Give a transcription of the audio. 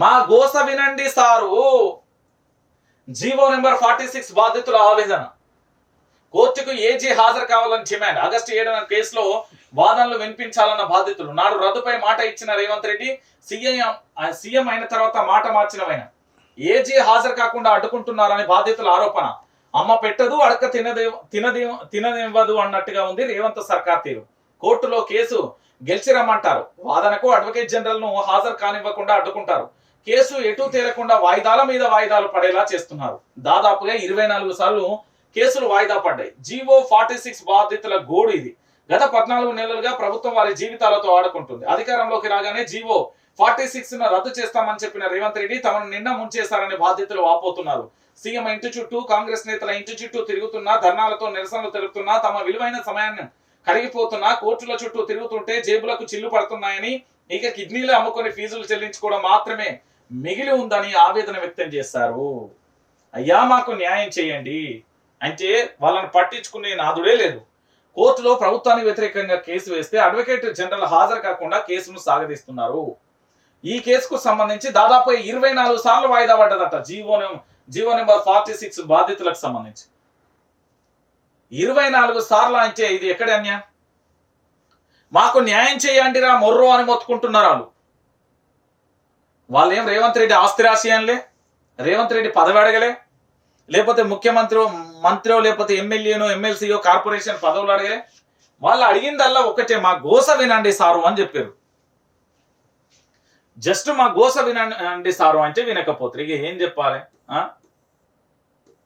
మా గోస వినండి sir. GO number forty six బాధితుల ఆవేదన. కోర్టుకు ఏజీ హాజరు కావాలని డిమాండ్. ఆగస్టు ఏడున కేసులో వాదనలు వినిపించాలన్న బాధితులు. నాడు రద్దుపై మాట ఇచ్చిన రేవంత్ రెడ్డి సీఎం సీఎం అయిన తర్వాత మాట మార్చినవైన ఏజీ హాజరు కాకుండా అడ్డుకుంటున్నారని బాధితుల ఆరోపణ. అమ్మ పెట్టదు అడక తినదే తినది తిననివ్వదు అన్నట్టుగా ఉంది రేవంత్ సర్కార్ తీరు. కోర్టులో కేసు గెలిచి రమ్మంటారు వాదనకు అడ్వకేట్ జనరల్ను హాజరు కానివ్వకుండా అడ్డుకుంటారు. కేసు ఎటు తేలకుండా వాయిదాల మీద వాయిదాలు పడేలా చేస్తున్నారు. దాదాపుగా ఇరవై నాలుగు సార్లు కేసులు వాయిదా పడ్డాయి. జీవో ఫార్టీ సిక్స్ బాధితుల గోడు ఇది. గత పద్నాలుగు నెలలుగా ప్రభుత్వం వారి జీవితాలతో ఆడుకుంటుంది. అధికారంలోకి రాగానే జీవో ఫార్టీ సిక్స్ రద్దు చేస్తామని చెప్పిన రేవంత్ రెడ్డి తమను నిన్న ముంచేశారని బాధితులు వాపోతున్నారు. సీఎం ఇంటి చుట్టూ కాంగ్రెస్ నేతల ఇంటి చుట్టూ తిరుగుతున్నా ధర్నాలతో నిరసనలు తెలుపుతున్నా తమ విలువైన సమయాన్ని కరిగిపోతున్నా కోర్టుల చుట్టూ తిరుగుతుంటే జేబులకు చిల్లు పడుతున్నాయని ఇక కిడ్నీలు అమ్ముకొని ఫీజులు చెల్లించుకోవడం మాత్రమే మిగిలి ఉందని ఆవేదన వ్యక్తం చేశారు. అయ్యా మాకు న్యాయం చేయండి. అంటే వాళ్ళని పట్టించుకునే నాదుడే లేదు. కోర్టులో ప్రభుత్వానికి వ్యతిరేకంగా కేసు వేస్తే అడ్వకేట్ జనరల్ హాజరు కాకుండా కేసును సాగదీస్తున్నారు. ఈ కేసుకు సంబంధించి దాదాపు ఇరవై నాలుగు సార్లు వాయిదా పడ్డదట. GO GO number forty six బాధితులకు సంబంధించి. ఇరవై నాలుగు సార్లు అంచే ఇది ఎక్కడ అన్యాయం మాకు న్యాయం చేయండి రా మొర్రో అని మొత్తుకుంటున్నారు వాళ్ళు వాళ్ళు ఏం రేవంత్ రెడ్డి ఆస్తి రాసియన్లే రేవంత్ రెడ్డి పదవి అడగలే? లేకపోతే ముఖ్యమంత్రి మంత్రో లేకపోతే ఎమ్మెల్యేనో ఎమ్మెల్సీయో కార్పొరేషన్ పదవులు అడగలే? వాళ్ళు అడిగిందల్లా ఒకటే మా గోస వినండి సారు అని చెప్పారు. జస్ట్ మా గోస వినండి సారు అంటే వినకపోతే ఇక ఏం చెప్పాలి? ఆ?